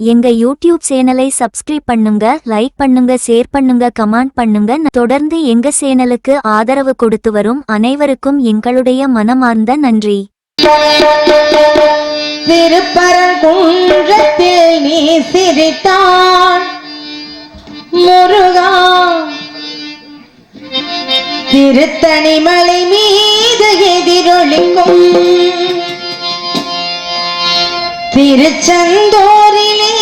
எங்க யூடியூப் சேனலை சப்ஸ்கிரைப் பண்ணுங்க லைக் பண்ணுங்க ஷேர் பண்ணுங்க கமெண்ட் பண்ணுங்க. தொடர்ந்து எங்க சேனலுக்கு ஆதரவு கொடுத்து வரும் அனைவருக்கும் எங்களுடைய மனமார்ந்த நன்றி. திருப்பரங்குன்றத்தில் நீ சிரித்தான். முருகா திருத்தணிமலை மீது எதிரொலிக்கும். திருச்செந்தூரிலே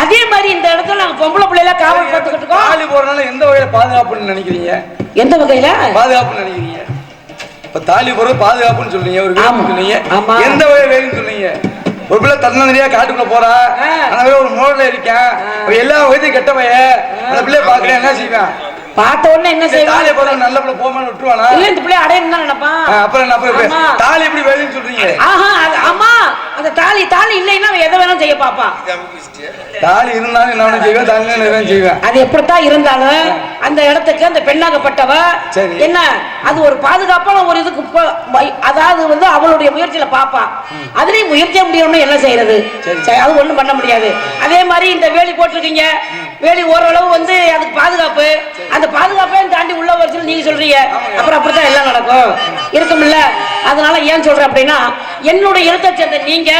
அதே மாதிரி இந்த இடத்துல நாங்க பொம்பளை பிள்ளைல காவல் பார்த்துக்கிட்டு இருக்கோம். தாலி போறதுனால எந்த வகையில பாதுகாப்புன்னு நினைக்கிறீங்க? எந்த வகையில? பாதுகாப்புன்னு நினைக்கிறீங்க. இப்ப தாலி போறது பாதுகாப்புன்னு சொல்றீங்க ஒரு. வேலைன்னு சொன்னீங்க. எந்த வகையில வேலைன்னு சொன்னீங்க ஒரு பிள்ளை தன்னந்தனியா காட்டுக்குள்ள போறா ஆ. அந்த ஒரு மோடல இருக்கேன். எல்லா வயதையும் கெட்டவைய அந்த பிள்ளைய பாக்குறேன் என்ன செய்வேன்? பார்த்த உடனே என்ன தாலி செய்வாங்க? போறது நல்ல பிள்ளை போமான்னு விட்டுருவானா? இல்ல இந்த பிள்ளை அடையணும் தான் நினைப்பான் அப்புறம் என்ன அப்புறம் ஆமா. தாலி எப்படி வேலைன்னு சொல்றீங்க? ஆஹா அது ஆமா. அந்த தாலி தாலி இல்லைன்னா எதை வேணாலும் செய்ய பாப்பா. தாலி இருந்தாலும் என்ன செய்வேன்? தாலி என்ன செய்வேன்? அது எப்படித்தான் இருந்தாலும் அந்த இடத்துக்கு அந்த பெண்ணாகப்பட்டவ. என்ன அது ஒரு பாதுகாப்பான ஒரு இதுக்கு அதாவது வந்து அவளுடைய முயற்சியில பாப்பா. அதுலயும் முயற்சிய முடியணும்னு என்ன செய்யறது? அது ஒண்ணும் பண்ண முடியாது. அதே மாதிரி இந்த வேலி போட்டிருக்கீங்க. வேலி ஓரளவு வந்து அதுக்கு பாதுகாப்பு. அந்த பாதுகாப்பையும் தாண்டி உள்ள வருஷம் நீங்க சொல்றீங்க. அப்புறம் அப்படித்தான் எல்லாம் நடக்கும். இருக்கும்ல. அதனால ஏன் சொல்றேன் அப்படின்னா என்னுடைய இடத்தை சேர்ந்த நீங்க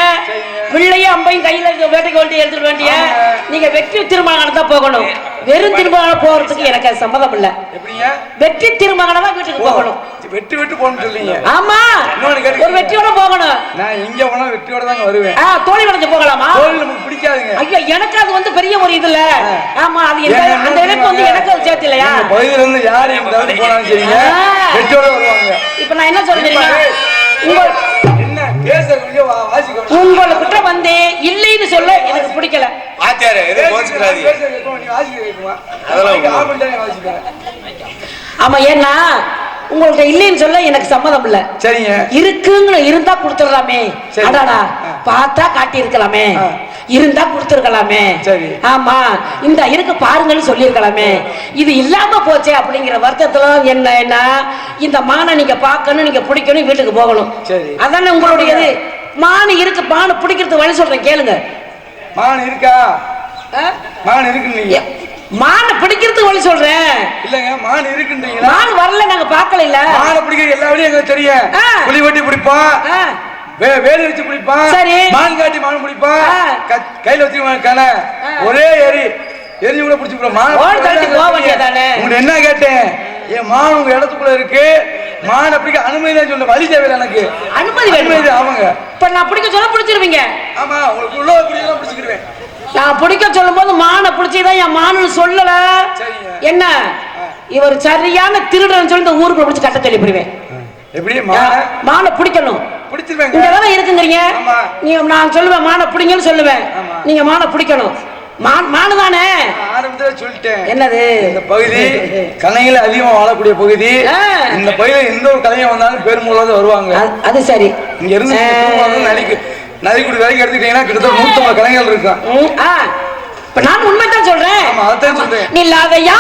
பிள்ளையும் அம்பையும் கையில இருக்க வேட்டைக்கு வேண்டி எடுத்துட்டு வேண்டிய நீங்க வெற்றி திருமணம் தான் போகணும். வெறும் திருமணம் போறதுக்கு எனக்கு சம்மதம் இல்ல. வெற்றி திருமணம் தான் வீட்டுக்கு போகணும். வெட்டி வெட்டு போகணும்னு சொல்றீங்க. ஆமா. ஒரு வெற்றியோட போகணும். வெட்டியோட தாங்க வருவேன். ஆ, தோழி வளைஞ்சு போகலாமா? நமக்கு பிடிக்காதுங்க. ஐயோ எனக்கு அது வந்து பெரிய ஒரு இது இல்ல ஆமா அது அந்த இணைப்பு வந்து எனக்கு அது சேர்த்து இல்லையா? பகுதியில இருந்து யார் எங்க தவிர்த்து போனாலும் சரிங்க. வெட்டியோட வருவாங்க. இப்ப நான் என்ன சொல்றேன் தெரியுமா? உங்கள் என்ன பேச கொஞ்சம் வா- வாசிக்கணும் உங்களுக்கிட்ட வந்து இல்லைன்னு சொல்ல எனக்கு பிடிக்கல. ஆமா ஏன்னா உங்கள்ட்ட இல்லைன்னு சொல்ல எனக்கு சம்மதம் இல்ல. சரிங்க. இருக்குங்கிற இருந்தா கொடுத்துடலாமே. அடாடா. பார்த்தா காட்டி இருக்கலாமே. இருந்தா கொடுத்துருக்கலாமே. சரி. ஆமா. இந்த இருக்கு பாருங்கன்னு சொல்லியிருக்கலாமே. இது இல்லாம போச்சே அப்படிங்கிற வருத்தத்துல என்ன என்ன? இந்த மானை நீங்க பார்க்கணும் நீங்க பிடிக்கணும் வீட்டுக்கு போகணும். சரி. அதானே உங்களுடையது மான் இருக்கு மானை பிடிக்கிறது வழி சொல்றேன் கேளுங்க. மான் இருக்கா? மான் எ- மானை பிடிக்கிறதுக்கு வழி சொல்றேன் இல்லங்க மான் இருக்குன்றீங்களா? மான் வரல நாங்க பார்க்கல இல்ல மானை பிடிக்கிற எல்லா வழியும் எங்களுக்கு தெரியும். புலி வெட்டி பிடிப்பான் வேலி வச்சு பிடிப்பான் சரி. மான் காட்டி மான் பிடிப்பான். க- கையில வச்சு கண. ஒரே எரி. எரி கூட பிடிச்சு? உங்கள்ட்ட என்ன கேட்டேன்? என் மான் உங்க இடத்துக்குள்ள இருக்கு. மான் அப்படிக்க அனுமதி சொல்ல வழி தேவையில்லை எனக்கு. அனுமதி? அனுமதி ஆமாங்க. இப்ப நான் பிடிக்க சொல்ல பிடிச்சிருவீங்க. ஆமா உங்களுக்கு உள்ள பிடிக்கலாம் பிடிச்சிக்கிடுவேன். நான் பிடிக்க சொல்லும் போது மானை பிடிச்சதான் என் மானு சொல்லல. என்ன? இவர் சரியான திருடன்னு சொல்லி இந்த ஊருக்குள்ள பிடிச்சு கட்ட சொல்லி எப்படி? மான பிடிக்கணும். பிடிச்சிருவேங்க. இங்க தானே இருக்குங்கிறீங்க. நீங்க நான் சொல்லுவேன் மானை பிடிங்கன்னு சொல்லுவேன். நீங்க மானை பிடிக்கணும். மான் தானே சொல்லிட்டேன். என்னது? இந்த பகுதி கலைஞர்கள் அதிகமா வாழக்கூடிய பகுதி. இந்த பகுதியில எந்த ஒரு கலைஞர் வந்தாலும் பெருமூலாவது வருவாங்க. அது- சரி. இங்க இருந்து நடிக்கு நதிக்குடி வரைக்கும் எடுத்துக்கிட்டீங்கன்னா கிட்டத்தட்ட நூத்தம்பது கலைஞர்கள் இருக்கான். இப்ப நான் உண்மைதான் சொல்றேன் ஆமா, அதான் சொல்றேன். நில்லாதையா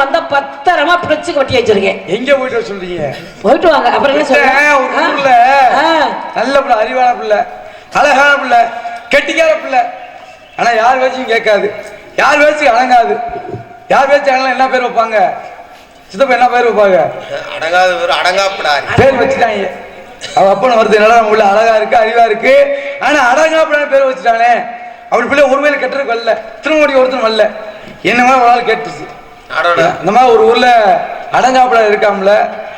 வச்சு கொட்டி வச்சிருக்கேன். எங்க போயிட்டு வர சொல்றீங்க? போயிட்டு வாங்க அப்புறம் என்ன ஊர்ல நல்ல பிள்ளை அறிவான பிள்ளை அழகான பிள்ளை கெட்டிக்கார பிள்ளை. ஆனா யார் பேச்சும் கேட்காது. யார் பேச்சு அடங்காது. யார் பேச்சு அடங்கலாம் என்ன பேர் வைப்பாங்க? சித்தப்பா என்ன பேர் வைப்பாங்க? அடங்காத அடங்காப்படாரி பேர் வச்சுட்டாங்க. அவ அப்பன வருது நல்லா நம்ம உள்ள அழகா இருக்கு அறிவா இருக்கு? ஆனா அடங்காப்படான பேர் வச்சுட்டானே அவள் பிள்ளை ஒரு வேலை கெட்டுறதுக்கு வரல திருமணி ஒருத்தரும் வரல. என்ன மாதிரி ஒரு ஆள் கேட்டுச்சு இந்த மாதிரி ஒரு ஊர்ல அடங்காப்படா இருக்காம்ல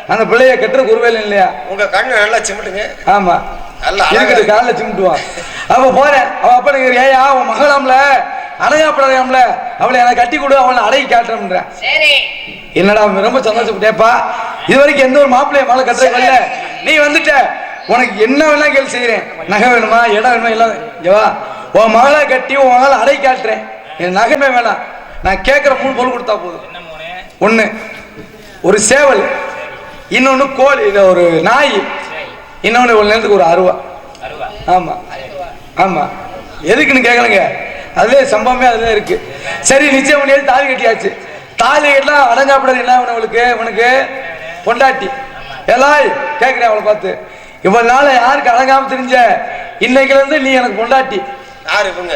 அந்த பிள்ளைய கெட்டுறதுக்கு ஒரு வேலை இல்லையா? உங்க கண்ணு நல்லா சிமிட்டுங்க. ஆமா. இருக்குது இருக்கு. காலில் சிமிட்டுவான் அவ போறேன். அவ அப்ப எனக்கு ஏயா அவன் மகளாம்ல அடங்காப்படாமல அவளை எனக்கு கட்டி கொடு அவளை அடகி காட்டுறேன் என்னடா அவன் ரொம்ப சந்தோஷப்பட்டேப்பா. இது வரைக்கும் எந்த ஒரு மாப்பிள்ளைய மலை கட்டுறது இல்ல. நீ வந்துட்ட. உனக்கு என்ன வேணா கேள்வி செய்யறேன் நகை வேணுமா இடம் வேணுமா எல்லாம் இங்க வா. உன் மகளை கட்டி உன் மகளை அடை காட்டுறேன். என் நகைமே வேணாம். நான் கேட்குற மூணு பொருள் கொடுத்தா போதும். ஒண்ணு ஒரு சேவல் இன்னொன்னு கோழி இல்ல ஒரு நாய் இன்னொன்னு ஒரு நேரத்துக்கு ஒரு அருவா. ஆமா. ஆமா. எதுக்குன்னு கேட்கலங்க அதுவே சம்பவமே அதுல இருக்கு. சரி நிச்சயம் பண்ணி தாலி கட்டியாச்சு? தாலி கட்டலாம் அடங்காப்படாது என்ன உனக்கு? உனக்கு? பொண்டாட்டி. எல்லாய் கேட்கிறேன் அவளை பார்த்து. இவ்வளவு நாள் யாருக்கு அடங்காம தெரிஞ்ச? இன்னைக்குல இருந்து நீ எனக்கு பொண்டாட்டி. யாரு இவங்க?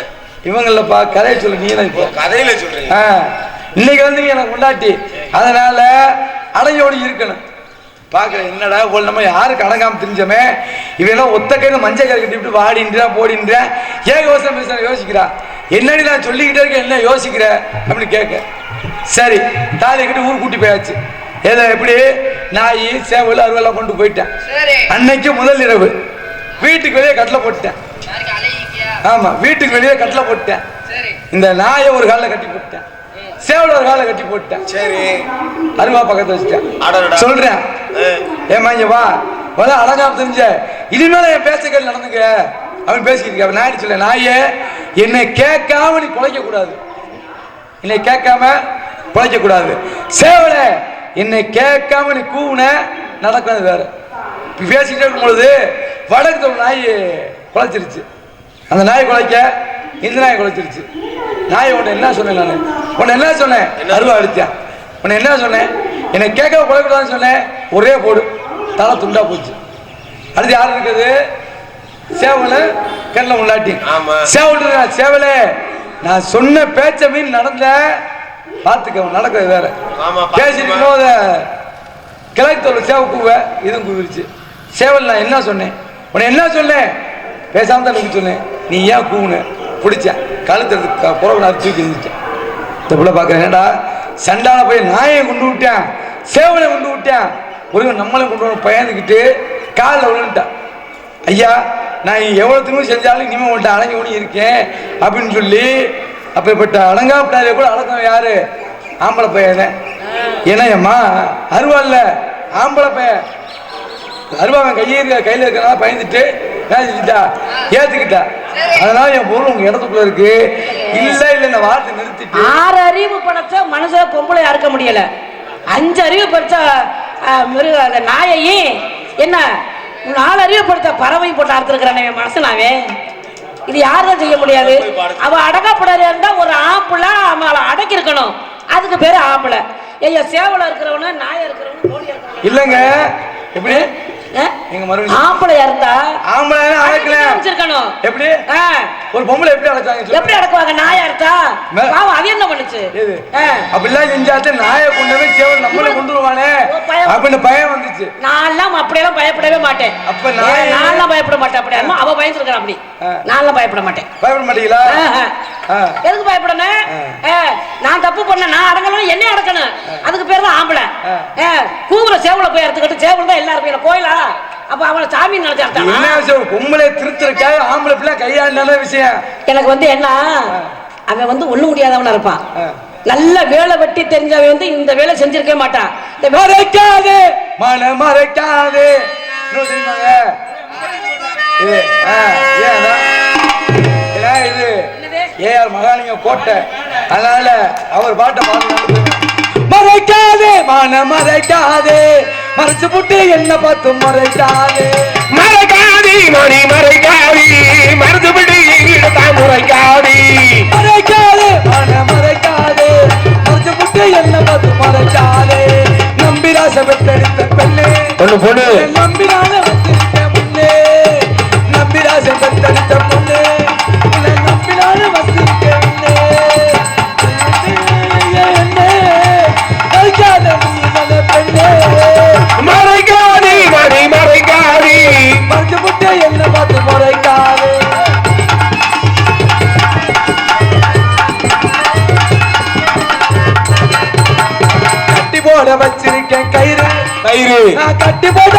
இவங்களப்பா கதையை சொல்லு நீ எனக்கு கதையில சொல்றீங்க. ஆ, இன்னைக்கு வந்து நீ எனக்கு கொண்டாட்டி அதனால அடையோடு இருக்கணும். பாக்குறேன் என்னடா போல் நம்ம யாருக்கு அடங்காம தெரிஞ்சமே? இவெல்லாம் ஒத்த கையில மஞ்சள் கரை கட்டிவிட்டு வாடின்றான் போடின்றான் ஏகவசம் பேச யோசிக்கிறா? என்னடி நான் சொல்லிக்கிட்டே இருக்கேன் என்ன யோசிக்கிற? அப்படின்னு கேட்க. சரி தாலி கட்டி ஊர் கூட்டி போயாச்சு. ஏதோ எப்படி? நாய் சேவல் அருவெல்லாம் கொண்டு போயிட்டேன். அன்னைக்கு முதல் இரவு. வீட்டுக்கு வெளியே கட்டில போட்டுட்டேன். ஆமா வீட்டுக்கு வெளியே கட்டில போட்டேன் இந்த நாயை ஒரு காலில் கட்டி போட்டேன் சேவல் ஒரு காலில் கட்டி போட்டேன் சரி. அருவா பக்கத்துல வச்சுட்டேன். அடடா. சொல்றேன். ஏமா இங்க வா. முதல்ல அடங்காம தெரிஞ்ச இனிமேல என் பேச்சுக்கள் நடந்துக்க. அவன் பேசிக்கிட்டு இருக்க. அவன் நாய் சொல்ல நாயே என்னை கேட்காம நீ குலைக்க கூடாது. என்னை கேட்காம குலைக்க கூடாது. சேவலை என்னை கேட்காம நீ கூவுன நடக்கிறது வேற. பேசிக்கிட்டே இருக்கும் பொழுது வடக்கு நாய் குலைச்சிருச்சு அந்த நாய் குலைக்க இந்த நாய் குலைச்சிருச்சு. நாய் உன்னை என்ன சொன்னேன் நான்? உன்னை என்ன சொன்னேன்? அருவா அடித்தேன் உன்னை என்ன சொன்னேன்? என்னை கேட்க குலைக்கூடாதுன்னு சொன்னேன். ஒரே போடு. தலை துண்டா போச்சு. அடுத்து யார் இருக்குது? சேவல் கண்ணில் உள்ளாட்டி. சேவல் சேவலே. நான் சொன்ன பேச்ச மீன் நடந்த பார்த்துக்க நடக்கிறது வேற. பேசிட்டு. போத கிழக்கு சேவ கூவ இதுவும் கூவிருச்சு. சேவல் நான் என்ன சொன்னேன்? உன்னை என்ன சொன்னேன்? பேசாம தான் எனக்கு சொன்னேன். நீ ஏன் கூவுன பிடிச்சேன் கழுத்துறதுக்கு புறவு நான் தூக்கி இருந்துச்சேன் இந்த பிள்ளை பார்க்குறேன் ஏன்டா சண்டால போய் நாயை கொண்டு விட்டேன். சேவலை கொண்டு விட்டேன். ஒரு நம்மளை கொண்டு வந்து பயந்துக்கிட்டு காலில் விழுந்துட்டான் ஐயா நான் எவ்வளோ திரும்ப செஞ்சாலும் இனிமேல் உன்ட்ட அடங்கி ஒண்ணி இருக்கேன் அப்படின்னு சொல்லி அப்பேற்பட்ட அடங்காப்பட்டாலே கூட அடக்கம் யாரு? ஆம்பளை பையன் ஏன்னா எம்மா அருவா ஆம்பளை பையன். அருவா கையில் இருக்க கையில் இருக்கிறனால பயந்துட்டு செஞ்சுட்டா ஏத்துக்கிட்டா? அதனால என் பொருள் உங்க இடத்துக்குள்ள இருக்கு. இல்ல இல்ல இந்த வார்த்தை நிறுத்திட்டு. ஆறு அறிவு படைச்ச மனுஷ பொம்பளை அறுக்க முடியல? அஞ்சு அறிவு படைச்ச மிருக அந்த நாயையும் என்ன நாலு அறிவு படைச்ச பறவையும் போட்டு அறுத்துருக்கிறானே மனசுனாவே? இது யாரும் செய்ய முடியாது. அவ அடக்கப்படாது இருந்தா ஒரு ஆம்பளை அவளை அடக்கி இருக்கணும் அதுக்கு பேரு ஆம்பளை. ஐயா சேவலை இருக்கிறவன நாயை இருக்கிறவன இல்லங்க. எப்படி? எங்க மறுபடியும் ஆம்பளையா இருந்தா ஆம்பளை அழைக்கல. வச்சிருக்கணும்? எப்படி? ஒரு பொம்பளை எப்படி அழைச்சாங்க. எப்படி அடக்குவாங்க? நாயா மே- பாவம் அது என்ன பண்ணுச்சு. அப்படிலாம் செஞ்சாச்சு நாயை கொண்டு போய் சேவல் நம்மளே கொண்டு வருவானே. அப்படின்னு பயம் வந்துச்சு. நான்லாம் அப்படியெல்லாம் பயப்படவே மாட்டேன். அப்ப நான் நான்லாம் பயப்பட மாட்டேன். அப்படி அம்மா, அவ பயந்துருக்கான் அப்படி. நான்லாம் பயப்பட மாட்டேன். பயப்பட மாட்டீங்களா. எதுக்கு பயப்படணும்? நான் தப்பு பண்ண நான் அடங்கணும் என்ன அடக்கணும். அதுக்கு பேர் தான் ஆம்பளை. சேவலை போய் எடுத்துக்கிட்டு சேவல் தான் எல்லாரும் போய் கோயிலா? அப்ப அவளை சாமி நினைச்சாட்டா என்ன விஷயம் ஒரு பொம்பளை திருத்துறக்காக ஆம்பளை பிள்ளை கையாண்டான விஷயம். எனக்கு வந்து என்ன? அவன் வந்து ஒண்ணு முடியாதவனா இருப்பான். நல்ல வேலை வெட்டி தெரிஞ்சவன் வந்து இந்த வேலை செஞ்சிருக்கவே மாட்டான். இந்த மறைக்காது மன மறைக்காது. இது ஆ, ஏன் அதான்? ஏன்னா இது? ஏஆர் மகாலிங்க கோட்டை. அதனால அவர் பாட்டை பாடுறாங்க மறைக்காதே மான மறைக்காதே. மறைச்சு புட்டு என்ன பார்த்து மறைக்காதே. மறைக்காதி மணி மறைக்காதி. மருதுபடி இடத்தான் முறைக்காதி. மறைக்காதே மான மறைக்காதே. மறைச்சு புட்டு என்ன பார்த்து மறைக்காதே. நம்ம பெற்றெடுத்த பெண்ணே. நம்பினால வந்திருக்க முன்னே. நம்பிராச பெற்றெடுத்த கட்டி போட